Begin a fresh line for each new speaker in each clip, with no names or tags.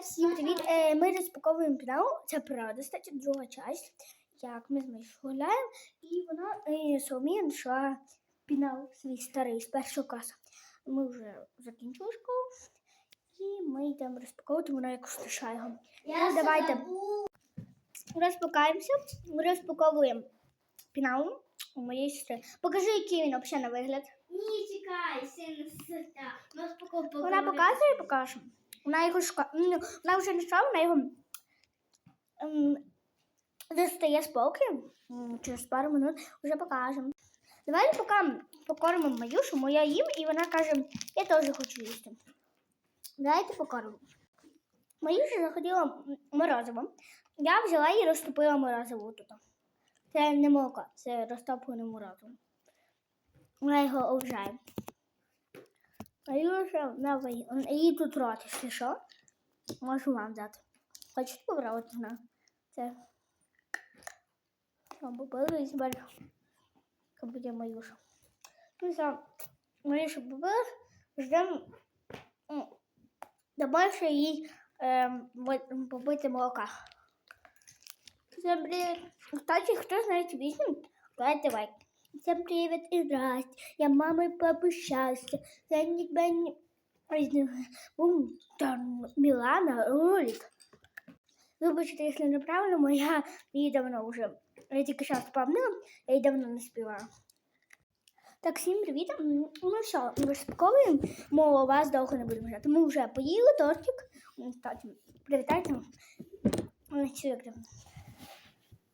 Всім привіт! Е, Ми розпаковуємо пінал. Це правда, кстати, друга часть. Як ми з гуляємо, і вона е, Соломія знайшла пінал свій старий з першого класу. Ми вже закінчили школу, і ми йдемо розпаковувати, вона якось лишає його. Ну, давайте. Розпакаємося, ми розпаковуємо пінал у моєї сестри. Покажи, який він взагалі на вигляд.
Ні, чекай, сита. Ми
Вона показує і покаже. Вона його шка... Вона вже не шукала, вона його достає полки. Через пару минут вже покажемо. Давайте поки покормимо Маюшу, моя їм, і вона каже, я теж хочу їсти. Давайте покормимо. Маюша захотіла м, морозиво. Я взяла і розтопила морозиво тут. Це не молоко, це розтоплене морозиво. Вона його обжає. А Юша, давай. Он- Її тут рот, якщо що. Можу вам дати. Хочете попробувати на це? Там побили і зберу. Як буде Маюша. Ну все, Маюша побила. Ждемо. м, Добавивши їй ем, побити молока. Всем привет. Кстати, кто знает песню, давайте лайк. Всем привет и здрасте. Я мамой папы счастья. Я никогда не... Милана ролик. Вибачте, якщо неправильно, моя її давно вже. Я тільки зараз впевнила, я її давно не співала. Так, всім привіт. М, Ну все, ми розпаковуємо, мов вас довго не будемо ждати. Ми вже поїли тортик. Кстати, привітайте там,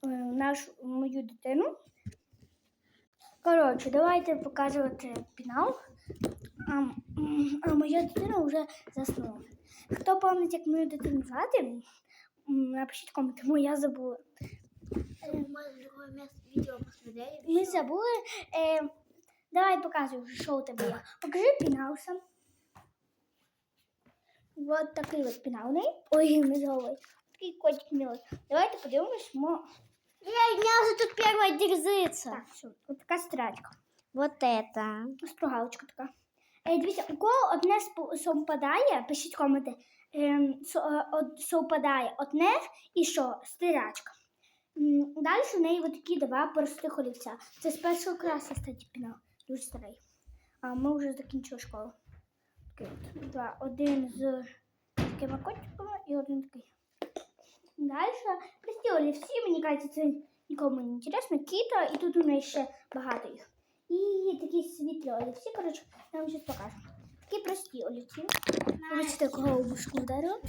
е, нашу мою дитину. Коротше, давайте показувати пінал. А, а моя дитина вже заснула. Хто пам'ятає, як мою дитину звати? Напишіть коменти, бо я забула.
Посмотрели.
Ми забули. Е, давай показуй, що у тебе є. Покажи пінал сам. Вот такий от пінал. Ой, ми забули. Такий котик милий. Давайте подивимось.
Я, у меня уже тут первая дерзится.
Так, все, от така страчка.
Вот это.
Строгалочка така. Е, дивіться, у кого одне спо- совпадає, пишіть коменти, ем, со, е, од- совпадає одне і що? Стирачка. М, Далі у неї такі два простих олівця. Це з першого класу, кстати, пінал. Дуже старий. А ми вже закінчили школу. Такий от. Два. Один з такими котиками і один такий. Далі прості всі, мені кажеться, це нікому не інтересно. Кіта, і тут у неї ще багато їх. І такі світлі олівці, коротше, я вам зараз покажу. Такі прості олівці. Ось такого обушку вдарила.